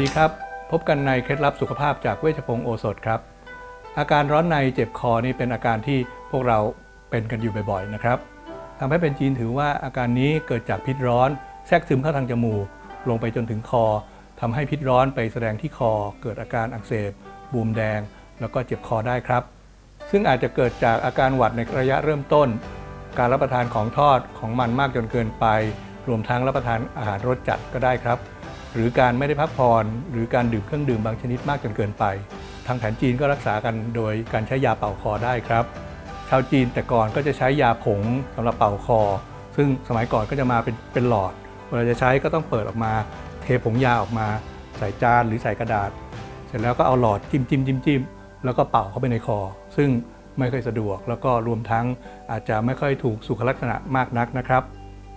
ดีครับ พบกันในเคล็ดลับสุขภาพจากเวชพงศ์โอสถครับ อาการร้อนในเจ็บคอนี่เป็นอาการที่พวกเราเป็นกันอยู่บ่อยๆนะครับทำให้เป็นจีนถือว่าอาการนี้เกิดจากพิษร้อนแทรกซึมเข้าทางจมูกลงไปจนถึงคอทำให้พิษร้อนไปแสดงที่คอ เกิดอาการอักเสบบวมแดง แล้วก็เจ็บคอได้ครับ ซึ่งอาจจะเกิดจากอาการหวัดในระยะเริ่มต้น การรับประทานของทอดของมันมากจนเกินไป รวมทั้งรับประทานอาหารรสจัดก็ได้ครับ หรือการไม่ได้พักผ่อนหรือการดื่มเครื่องดื่มบางชนิดมากจนเกินไป ทางแผนจีนก็รักษากันโดยการใช้ยาเป่าคอได้ครับ ชาวจีนแต่ก่อนก็จะใช้ยาผงสำหรับเป่าคอ ซึ่งสมัยก่อนก็จะมาเป็นเป็นหลอด เวลาจะใช้ก็ต้องเปิดออกมา เทผงยาออกมา ใส่จานหรือใส่กระดาษ เสร็จแล้วก็เอาหลอดจิ้มจิ้มจิ้มจิ้มแล้วก็เป่าเข้าไปในคอ ซึ่งไม่ค่อยสะดวก แล้วก็รวมทั้งอาจจะไม่ค่อยถูกสุขลักษณะมากนักนะครับ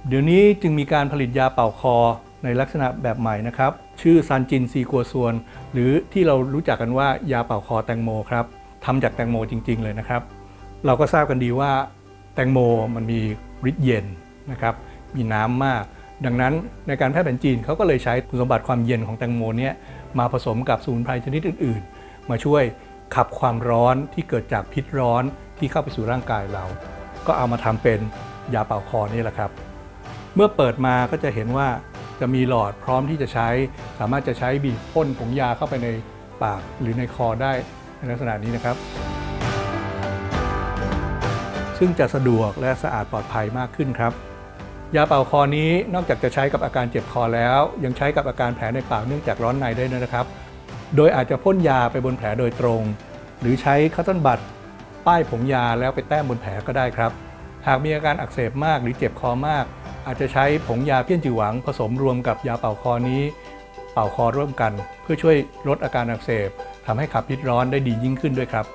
เดี๋ยวนี้จึงมีการผลิตยาเป่าคอ ในลักษณะแบบใหม่นะครับ ชื่อซันจินซีกัวซวน หรือที่เรารู้จักกันว่ายาเป่าคอแตงโมครับทำจากแตงโมจริง ๆ เลยนะครับ เราก็ทราบกันดีว่าแตงโมมันมีฤทธิ์เย็นนะครับมีน้ำมาก ดังนั้นในการแพทย์แผนจีนเขาก็เลยใช้คุณสมบัติความเย็นของแตงโมเนี่ยมาผสมกับสมุนไพรชนิดอื่น ๆ มาช่วยขับความร้อนที่เกิดจากพิษร้อนที่เข้าไปสู่ร่างกายเรา ก็เอามาทำเป็นยาเป่าคอนี่แหละครับ เมื่อเปิดมาก็จะเห็นว่า จะมีหลอดพร้อมที่จะใช้ สามารถจะใช้บีบพ่นผงยาเข้าไปในปากหรือในคอได้ในลักษณะนี้นะครับ ซึ่งจะสะดวกและสะอาดปลอดภัยมากขึ้นครับ ยาเป่าคอนี้นอกจากจะใช้กับอาการเจ็บคอแล้ว ยังใช้กับอาการแผลในปากเนื่องจากร้อนในได้ด้วยนะครับ โดยอาจจะพ่นยาไปบนแผลโดยตรง หรือใช้คัตเติลบัตป้ายผงยาแล้วไปแต้มบนแผลก็ได้ครับ หากมีอาการอักเสบมากหรือเจ็บคอมาก อาจจะใช้ผงยาเพี้ยนจือหวังผสมรวมกับยาเป่าคอนี้ เป่าคอร่วมกัน เพื่อช่วยลดอาการอักเสบทำให้ขับพิษร้อนได้ดียิ่งขึ้นด้วยครับ